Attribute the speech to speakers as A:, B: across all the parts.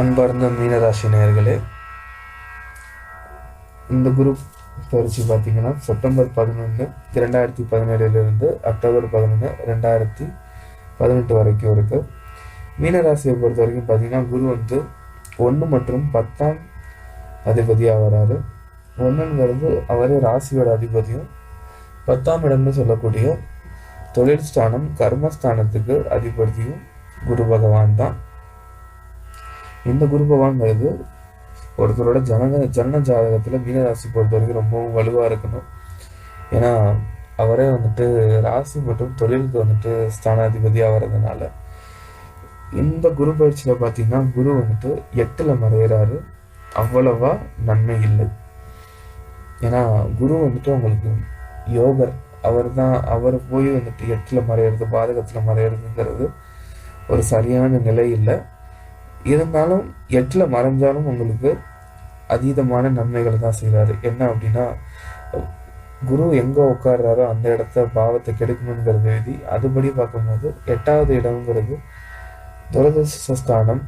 A: அன்பார்ந்த மீனராசி நேயர்களே இந்த குரூப் பயிற்சி பார்த்தீங்கன்னா செப்டம்பர் பதினொன்று இரண்டாயிரத்தி பதினேழுலேருந்து அக்டோபர் பதினொன்று ரெண்டாயிரத்தி பதினெட்டு வரைக்கும் இருக்குது மீனராசியை பொறுத்த வரைக்கும் பார்த்தீங்கன்னா குரு வந்து ஒன்று மற்றும் பத்தாம் அதிபதியாக வராரு. ஒன்றுங்கிறது அவரே ராசியோட அதிபதியும் பத்தாம் இடம்னு சொல்லக்கூடிய தொழில் ஸ்தானம் கர்மஸ்தானத்துக்கு அதிபதியும் குரு பகவான் தான். இந்த குரு பகவான்ங்கிறது ஒருத்தரோட ஜனக ஜன ஜாதகத்தில் மீனராசி பொறுத்த வரைக்கும் ரொம்பவும் வலுவாக இருக்கணும். ஏன்னா அவரே வந்துட்டு ராசி மற்றும் தொழிலுக்கு வந்துட்டு ஸ்தானாதிபதி ஆகிறதுனால இந்த குரு பயிற்சியில் பார்த்தீங்கன்னா குரு வந்துட்டு எட்டில் மறையிறாரு. அவ்வளவா நன்மை இல்லை. ஏன்னா குரு வந்துட்டு உங்களுக்கு யோகர். அவர் தான் அவர் போய் வந்துட்டு எட்டில் மறையிறது பாதகத்தில் மறையிறதுங்கிறது ஒரு சரியான நிலை இல்லை. இருந்தாலும் எட்டில் மறைஞ்சாலும் உங்களுக்கு அதீதமான நன்மைகள் தான் செய்கிறாரு என்ன அப்படின்னா குரு எங்கே உட்கார்றாரோ அந்த இடத்த பாவத்தை கெடுக்கணுங்கிறது எழுதி அதுபடி பார்க்கும்போது எட்டாவது இடம்ங்கிறது துரதிருஷ்டஸ்தானம்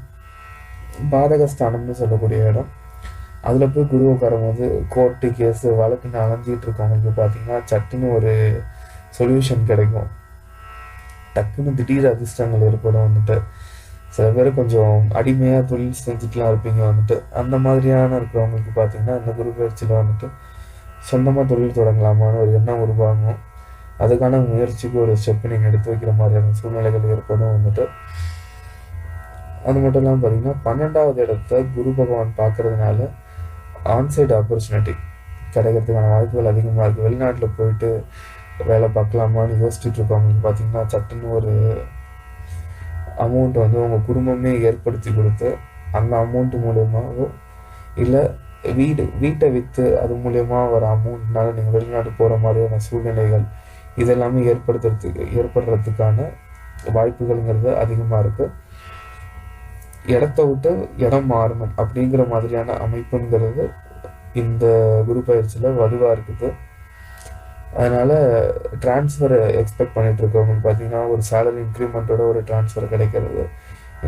A: பாதகஸ்தானம்னு சொல்லக்கூடிய இடம். அதில் போய் குரு உட்காரும்போது கோர்ட்டு கேஸு வழக்குன்னு அலைஞ்சிட்டு இருக்கவங்களுக்கு பார்த்தீங்கன்னா சட்டுன்னு ஒரு சொல்யூஷன் கிடைக்கும். டக்குன்னு திடீர் அதிர்ஷ்டங்கள் ஏற்படும் வந்துட்டு. சில பேர் கொஞ்சம் அடிமையாக தொழில் செஞ்சுட்டுலாம் இருப்பீங்க வந்துட்டு. அந்த மாதிரியான இருக்கிறவங்களுக்கு பார்த்தீங்கன்னா இந்த குரு பயிற்சியில் வந்துட்டு சொந்தமாக தொழில் தொடங்கலாமான்னு ஒரு எண்ணம் உருவாகும். அதுக்கான முயற்சிக்கு ஒரு ஸ்டெப் நீங்கள் எடுத்து வைக்கிற மாதிரியான சூழ்நிலைகள் ஏற்படும் வந்துட்டு. அது மட்டும் இல்லாமல் பார்த்தீங்கன்னா பன்னெண்டாவது இடத்த குரு பகவான் பார்க்கறதுனால ஆன்சைட் ஆப்பர்ச்சுனிட்டி கிடைக்கிறதுக்கான வாய்ப்புகள் அதிகமாக இருக்குது வெளிநாட்டில் போயிட்டு வேலை பார்க்கலாமான்னு யோசிச்சுட்டு இருக்கவங்களுக்கு பார்த்தீங்கன்னா சட்டுன்னு ஒரு அமௌண்ட் வந்து உங்கள் குடும்பமே ஏற்படுத்தி கொடுத்து அந்த அமௌண்ட் மூலயமாவோ இல்லை வீடு வீட்டை விற்று அது மூலயமா வர அமௌண்ட்னால நீங்கள் வெளிநாட்டு போகிற மாதிரியான சூழ்நிலைகள் இதெல்லாமே ஏற்படுத்துறதுக்கு ஏற்படுறதுக்கான வாய்ப்புகள்ங்கிறது அதிகமாக இருக்குது இடத்த விட்டு இடம் மாறணும் அப்படிங்கிற மாதிரியான அமைப்புங்கிறது இந்த குரு பயிற்சியில் வலுவாக இருக்குது. அதனால் டிரான்ஸ்ஃபர் எக்ஸ்பெக்ட் பண்ணிட்டு இருக்கவங்க பார்த்தீங்கன்னா ஒரு சேலரி இன்க்ரிமெண்ட்டோட ஒரு ட்ரான்ஸ்ஃபர் கிடைக்கிறது.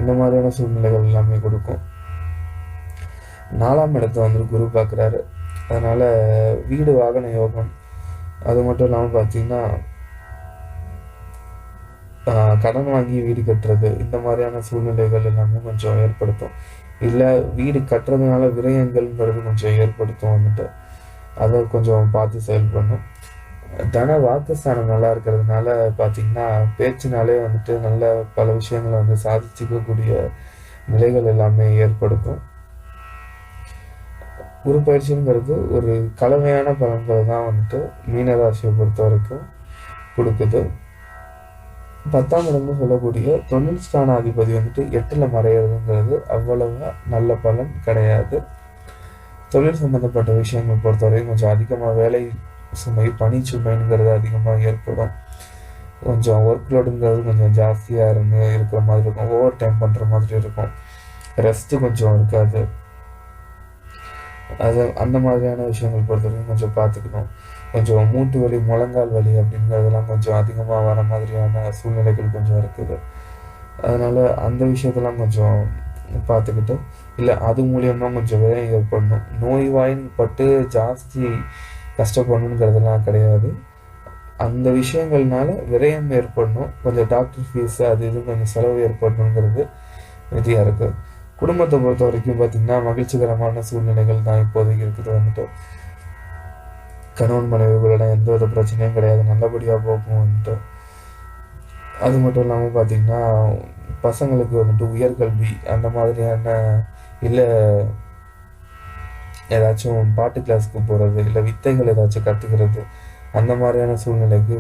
A: இந்த மாதிரியான சூழ்நிலைகள் எல்லாமே கொடுக்கும். நாலாம் இடத்த வந்து குரு பார்க்குறாரு. அதனால் வீடு வாகன யோகம் அது மட்டும் இல்லாமல் பார்த்தீங்கன்னா கடன் வாங்கி வீடு கட்டுறது இந்த மாதிரியான சூழ்நிலைகள் எல்லாமே கொஞ்சம் ஏற்படுத்தும். இல்லை வீடு கட்டுறதுனால விரயங்கள்ங்கிறது கொஞ்சம் ஏற்படுத்தும் வந்துட்டு. அதை கொஞ்சம் பார்த்து செயல்படணும். தன வாக்குஸ்தானம் நல்லா இருக்கிறதுனால பார்த்தீங்கன்னா பேச்சினாலே வந்துட்டு நல்ல பல விஷயங்களை வந்து சாதிச்சுக்கக்கூடிய நிலைகள் எல்லாமே ஏற்படுத்தும். குரு பயிற்சிங்கிறது ஒரு கலவையான பலன்களை தான் வந்துட்டு மீனராசியை பொறுத்த வரைக்கும் கொடுக்குது. பத்தாம் இடம்னு சொல்லக்கூடிய தொழில் ஸ்தான அதிபதி வந்துட்டு எட்டில் மறையிறதுங்கிறது அவ்வளவா நல்ல பலன் கிடையாது. தொழில் சம்மந்தப்பட்ட விஷயங்கள் பொறுத்தவரைக்கும் கொஞ்சம் அதிகமாக வேலை சுமை பனி சுமைங்கிறது அதிகமாக ஏற்படும். கொஞ்சம் ஒர்க் லோடுங்கிறது கொஞ்சம் ஜாஸ்தியாக இருந்து இருக்கிற மாதிரி இருக்கும். ஓவர் டைம் பண்ணுற மாதிரி இருக்கும். ரெஸ்ட்டு கொஞ்சம் இருக்காது. அது அந்த மாதிரியான விஷயங்கள் பொறுத்தவரைக்கும் கொஞ்சம் பார்த்துக்கணும். கொஞ்சம் மூட்டு வலி முழங்கால் வலி அப்படிங்கிறதெல்லாம் கொஞ்சம் அதிகமாக வர மாதிரியான சூழ்நிலைகள் கொஞ்சம் இருக்குது. அதனால் அந்த விஷயத்தெல்லாம் கொஞ்சம் பார்த்துக்கிட்டு இல்லை அது மூலியமாக கொஞ்சம் விதம் ஏற்படணும். நோய்வாயின் பட்டு ஜாஸ்தி கஷ்டப்படணுங்கிறதெல்லாம் கிடையாது. அந்த விஷயங்கள்னால விரயம் ஏற்படணும். கொஞ்சம் டாக்டர் ஃபீஸ் அது இது கொஞ்சம் செலவு ஏற்படணுங்கிறது நிதியாக இருக்குது குடும்பத்தை பொறுத்த வரைக்கும் பார்த்திங்கன்னா மகிழ்ச்சிகரமான சூழ்நிலைகள் தான் இப்போதைக்கு இருக்குது வந்துட்டு. கணவன் மனைவிகளோட எந்த வித பிரச்சனையும் கிடையாது. நல்லபடியாக போகும் வந்துட்டு. அது மட்டும் இல்லாமல் பார்த்திங்கன்னா பசங்களுக்கு வந்துட்டு உயர்கல்வி அந்த மாதிரியான இல்லை ஏதாச்சும் பாட்டு கிளாஸ்க்கு போகிறது இல்லை வித்தைகள் ஏதாச்சும் கற்றுக்கிறது அந்த மாதிரியான சூழ்நிலைக்கு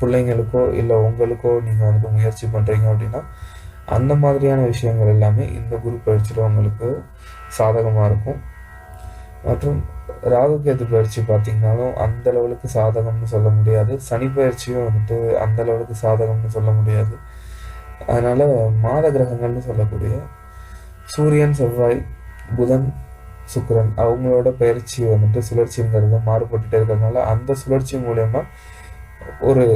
A: பிள்ளைங்களுக்கோ இல்லை உங்களுக்கோ நீங்கள் வந்துட்டு முயற்சி பண்ணுறீங்க அப்படின்னா அந்த மாதிரியான விஷயங்கள் எல்லாமே இந்த குரு பயிற்சியில் உங்களுக்கு சாதகமாக இருக்கும். மற்றும் ராகு கேது பயிற்சி பார்த்தீங்கனாலும் அந்த அளவுக்கு சாதகம்னு சொல்ல முடியாது. சனி பயிற்சியும் வந்துட்டு அந்த அளவுக்கு சாதகம்னு சொல்ல முடியாது. அதனால் மாத கிரகங்கள்னு சொல்லக்கூடிய சூரியன் செவ்வாய் புதன் சுக்கரன். அவங்களோட பயிற்சி வந்துட்டு சுழற்சிங்கிறது மாறுபட்டுட்டே இருக்கிறதுனால அந்த சுழற்சி மூலயமா ஒரு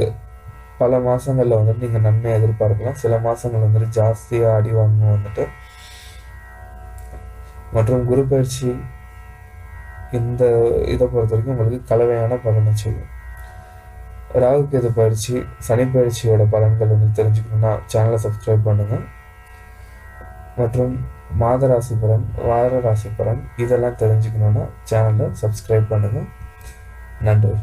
A: பல மாதங்களில் வந்துட்டு நீங்கள் நன்மை எதிர்பார்க்கலாம். சில மாதங்கள் வந்துட்டு ஜாஸ்தியாக அடி வாங்கணும் வந்துட்டு. மற்றும் குரு பயிற்சி இந்த இதை பொறுத்த வரைக்கும் உங்களுக்கு கலவையான பலனை செய்யும் ராகு கேது பயிற்சி சனி பயிற்சியோட பலன்கள் வந்து தெரிஞ்சுக்கணும்னா சேனலை சப்ஸ்கிரைப் பண்ணுங்கள் மற்றும் மாத ராசி பலன் வார ராசி பலன் இதெல்லாம் தெரிஞ்சுக்கணுன்னா சேனலை சப்ஸ்கிரைப் பண்ணுங்கள் நன்றி.